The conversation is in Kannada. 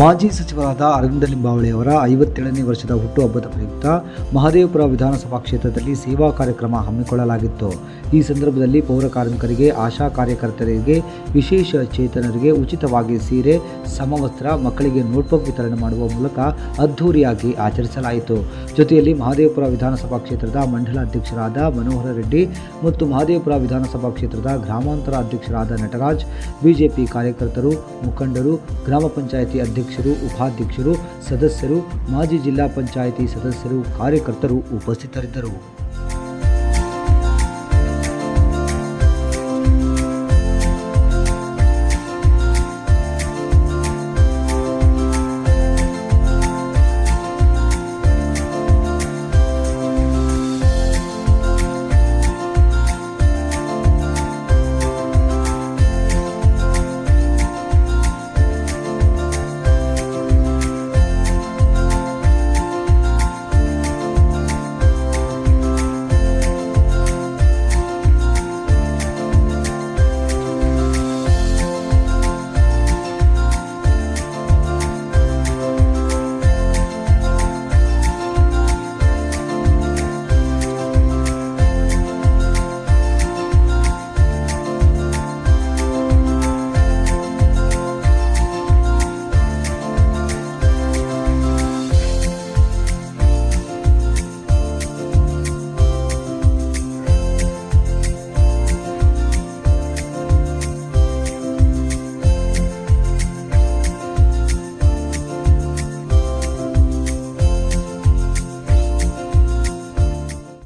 ಮಾಜಿ ಸಚಿವರಾದ ಅರವಿಂದ ಲಿಂಬಾವಳಿ ಅವರ ಐವತ್ತೇಳನೇ ವರ್ಷದ ಹುಟ್ಟುಹಬ್ಬದ ಪ್ರಯುಕ್ತ ಮಹದೇವಪುರ ವಿಧಾನಸಭಾ ಕ್ಷೇತ್ರದಲ್ಲಿ ಸೇವಾ ಕಾರ್ಯಕ್ರಮ ಹಮ್ಮಿಕೊಳ್ಳಲಾಗಿತ್ತು. ಈ ಸಂದರ್ಭದಲ್ಲಿ ಪೌರ ಕಾರ್ಮಿಕರಿಗೆ, ಆಶಾ ಕಾರ್ಯಕರ್ತರಿಗೆ ವಿಶೇಷ ಚೇತನರಿಗೆ ಉಚಿತವಾಗಿ ಸೀರೆ, ಸಮವಸ್ತ್ರ, ಮಕ್ಕಳಿಗೆ ನೋಟ್ಬುಕ್ ವಿತರಣೆ ಮಾಡುವ ಮೂಲಕ ಅದ್ಧೂರಿಯಾಗಿ ಆಚರಿಸಲಾಯಿತು. ಜೊತೆಯಲ್ಲಿ ಮಹದೇವಪುರ ವಿಧಾನಸಭಾ ಕ್ಷೇತ್ರದ ಮಂಡಲ ಅಧ್ಯಕ್ಷರಾದ ಮನೋಹರ ರೆಡ್ಡಿ ಮತ್ತು ಮಹದೇವಪುರ ವಿಧಾನಸಭಾ ಕ್ಷೇತ್ರದ ಗ್ರಾಮಾಂತರ ಅಧ್ಯಕ್ಷರಾದ ನಟರಾಜ್, ಬಿಜೆಪಿ ಕಾರ್ಯಕರ್ತರು, ಮುಖಂಡರು, ಗ್ರಾಮ ಪಂಚಾಯಿತಿ ಅಧ್ಯಕ್ಷರು ಉಪಾಧ್ಯಕ್ಷರು ಸದಸ್ಯರು ಮಾಜಿ ಜಿಲ್ಲಾ ಪಂಚಾಯಿತಿ ಸದಸ್ಯರು ಕಾರ್ಯಕರ್ತರು ಉಪಸ್ಥಿತರಿದ್ದರು.